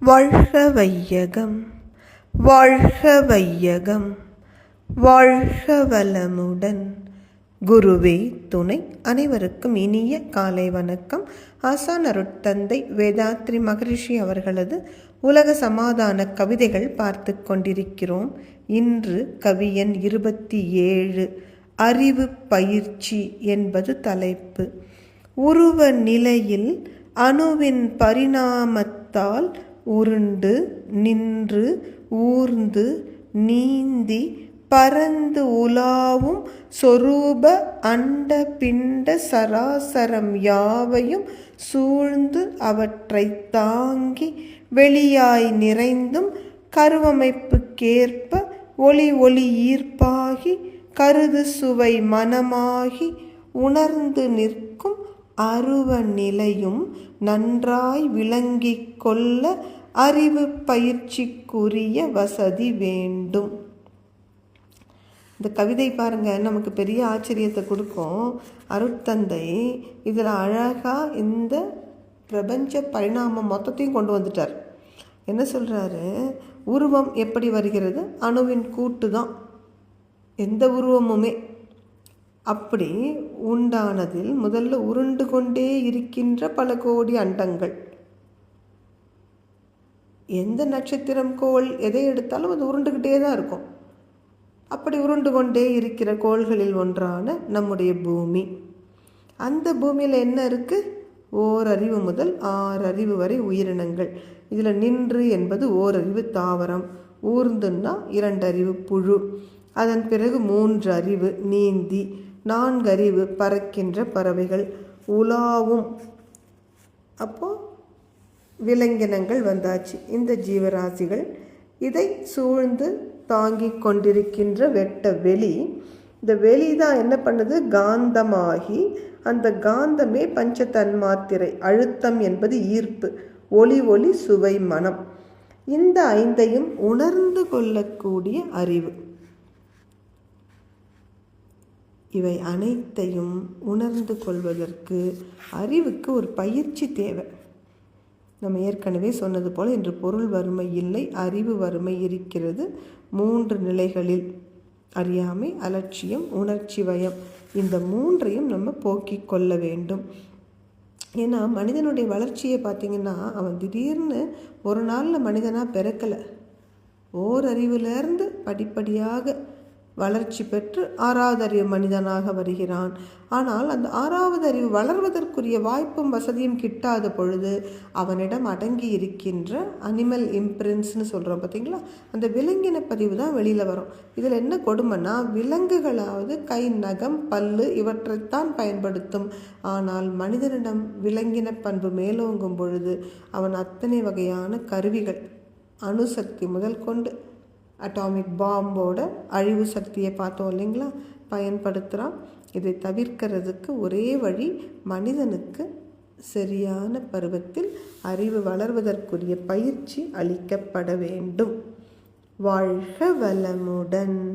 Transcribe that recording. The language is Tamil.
வாழ்க வையகம் வாழ்க வையகம் வாழ்க வளமுடன் குருவே துணை அனைவருக்கும் இனிய காலை வணக்கம். ஆசான் அருட்தந்தை வேதாத்ரி மகரிஷி அவர்களது உலக சமாதான கவிதைகள் பார்த்து கொண்டிருக்கிறோம். இன்று கவியன் இருபத்தி ஏழு அறிவு பயிற்சி என்பது தலைப்பு. உருவ நிலையில் அணுவின் பரிணாமத்தால் உருண்டு நின்று ஊர்ந்து நீந்தி பரந்து உலாவும் சொரூப அண்ட பிண்ட சராசரம் யாவையும் சூழ்ந்து அவற்றை தாங்கி வெளியாய் நிறைந்தும் கருவமைப்புக்கேற்ப ஒளி ஒளி ஈர்ப்பாகி கருது சுவை மனமாகி உணர்ந்து நிற்கும் அருவ நிலையும் நன்றாய் விளங்கிக் கொள்ள அறிவு பயிற்சிக்குரிய வசதி வேண்டும். இந்த கவிதை பாருங்க நமக்கு பெரிய ஆச்சரியத்தை கொடுக்கும். அருட்தந்தை இதில் அழகாக இந்த பிரபஞ்ச பரிணாமம் மொத்தத்தையும் கொண்டு வந்துட்டார். என்ன சொல்கிறாரு உருவம் எப்படி வருகிறது? அணுவின் கூட்டு தான். எந்த உருவமுமே. அப்படி உண்டானதில் முதல்ல உருண்டு கொண்டே இருக்கின்ற பல கோடி அண்டங்கள். எந்த நட்சத்திரம் கோள் எதை எடுத்தாலும் அது உருண்டுக்கிட்டே தான் இருக்கும். அப்படி உருண்டு கொண்டே இருக்கிற கோள்களில் ஒன்றான நம்முடைய பூமி. அந்த பூமியில் என்ன இருக்குது ஓரறிவு முதல் ஆறறிவு வரை உயிரினங்கள். இதில் நின்று என்பது ஓரறிவு தாவரம். ஊர்ந்துன்னா இரண்டறிவு புழு. அதன் பிறகு மூன்று அறிவு நீந்தி. நான்கு அறிவு பறக்கின்ற பறவைகள். உலாவும். அப்போது விலங்கினங்கள் வந்தாச்சு. இந்த ஜீவராசிகள் இதை சூழ்ந்து தாங்கி கொண்டிருக்கின்ற வெட்ட வெளி. இந்த வெளி தான் என்ன பண்ணுது? காந்தமாகி அந்த காந்தமே பஞ்ச தன்மாத்திரை அழுத்தம் என்பது ஈர்ப்பு ஒளி ஒளி சுவை மனம். இந்த ஐந்தையும் உணர்ந்து கொள்ளக்கூடிய அறிவு. இவை அனைத்தையும் உணர்ந்து கொள்வதற்கு அறிவுக்கு ஒரு பயிற்சி தேவை. நம்ம ஏற்கனவே சொன்னது போல் இன்று பொருள் வறுமை இல்லை அறிவு வறுமை இருக்கிறது. மூன்று நிலைகளில் அறியாமை அலட்சியம் உணர்ச்சி வயம் இந்த மூன்றையும் நம்ம போக்கிக் கொள்ள வேண்டும். ஏன்னா மனிதனுடைய வளர்ச்சியை பார்த்திங்கன்னா அவன் திடீர்னு ஒரு நாளில் மனிதனாக பிறக்கலை. ஓரறிவுலேருந்து படிப்படியாக வளர்ச்சி பெற்று ஆறாவது அறிவு மனிதனாக வருகிறான். ஆனால் அந்த ஆறாவது அறிவு வளர்வதற்குரிய வாய்ப்பும் வசதியும் கிட்டாத பொழுது அவனிடம் அடங்கி இருக்கின்ற அனிமல் இம்ப்ரின்ஸ்னு சொல்கிறோம் பார்த்தீங்களா? அந்த விலங்கின பதிவு தான் வெளியில் வரும். இதில் என்ன கொடுமைன்னா விலங்குகளாவது கை நகம் பல்லு இவற்றைத்தான் பயன்படுத்தும். ஆனால் மனிதனிடம் விலங்கின பண்பு மேலோங்கும் பொழுது அவன் அத்தனை வகையான கருவிகள் அணுசக்தி முதல் கொண்டு அட்டாமிக் பாம்போட அழிவு சக்தியை பார்த்தோம் இல்லைங்களா? பயன்படுத்துகிறான் இதை தவிர்க்கிறதுக்கு ஒரே வழி மனிதனுக்கு சரியான பருவத்தில் அறிவு வளர்வதற்குரிய பயிற்சி அளிக்கப்பட வேண்டும். வாழ்க வளமுடன்.